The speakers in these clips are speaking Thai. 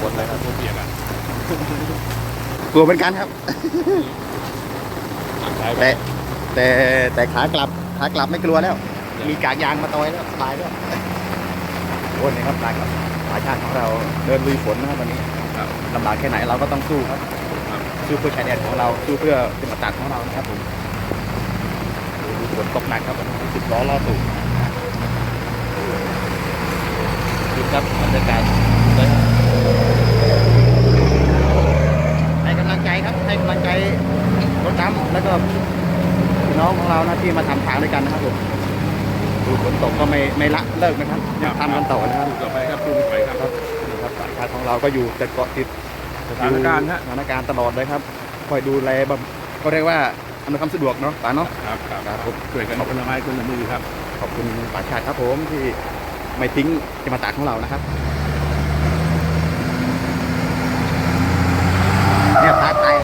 ฝนเลยครับตัวเปียกอะกลัวเหมือนกันครับใช่ไหมแต่แต่แต่ขากลับขากลับไม่กลัวแล้ว มีกากยางมาตอยแล้วสบายแล้วโอ้นี่ครับตายครับสายชาติของเราเดินลุยฝนนะครับวันนี้ครับลำบากแค่ไหนเราก็ต้องสู้ครับครับสู้เพื่อชายแดนของเราสู้เพื่อเป็นประจักษ์ของเรานะครับผมดูฝนตกหนักครับวันนี้สิบล้อล่อสู่ดูครับบรรยากาศเลยครับให้กำลังใจครับให้กำลังใจรถน้ำแล้ว ก็พี่น้องของเรานะที่มาทำทางด้วยกันนะครับผมดูฝนตกก็ไม่ไม่ละเลิกนะครับยังทำกันต่อนะครับสู้ต่อไปครับสู้ไปครับครับนี่ครับสายการของเราก็อยู่แต่เกาะติดสถานการณ์ฮะสถานการณ์ตลอดเลยครับคอยดูแลแบบก็เรียกว่าอำนวยความสะดวกเนาะป๋าเนาะครับครับครับผมช่วยกันคนละไม้คนละมือครับ ขอบคุณป๋าชาติครับผมที่ไม่ทิ้งจะมาตากของเรานะครับเนี่ยท้าทาย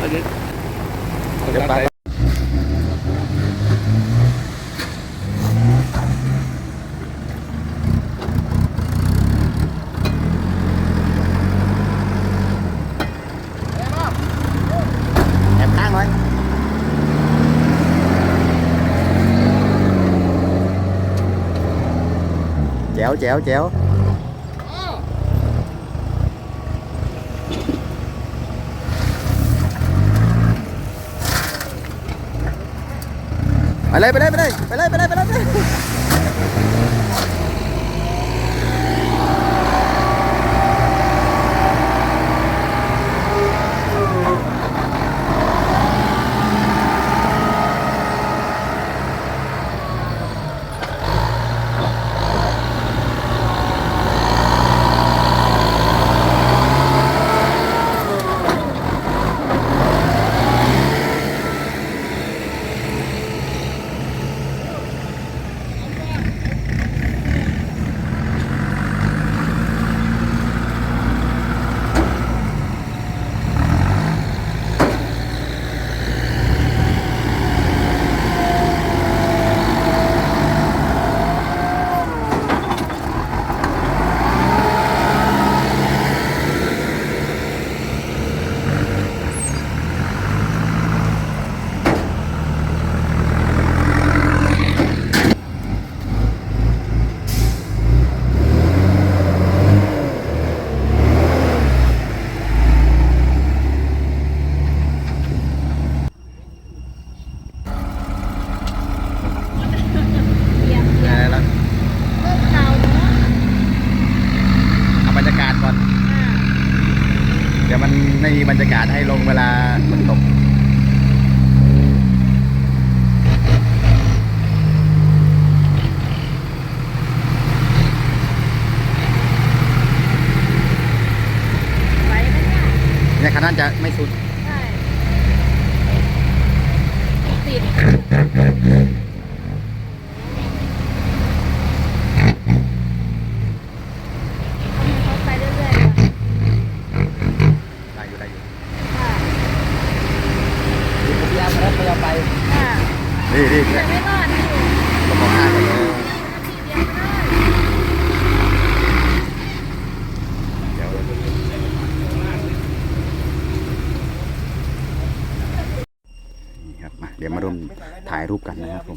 อันนี้ เดี๋ยวป๋าแอบข้างหน่อย แจ๋วแจ๋วแจ๋วไปเลยไปเลยไปเลยไปเลยไปเลยไปเลยไปเลยเออแล้วเอาบรรยากาศก่อน เดี๋ยวมันไม่มีบรรยากาศให้ลงเวลาฝนตกเนี่ยคันนั้นจะไม่สุดได้อยู่ได้อยู่ พยายามแล้วพยายามไปนี่นี่เนี่ยก็มองหน้ากันเลยเดี๋ยวนี่ครับมาเดี๋ยวมาร่วมถ่ายรูปกันนะครับผม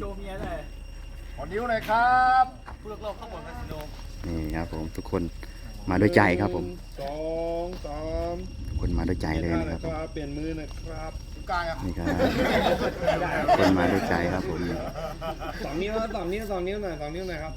ขอนิ้วหน่อยครับนี่ครับผมทุกคนมาด้วยใจครับผมสองสามทุกคนมาด้วยใจเลยนะครับผมเปลี่ยนมือนะครับกลางอะ นี่ครับทุกคนมาด้วยใจครับผม สองนิ้วสองนิ้วสองนิ้วหน่อยสองนิ้วหน่อยครับ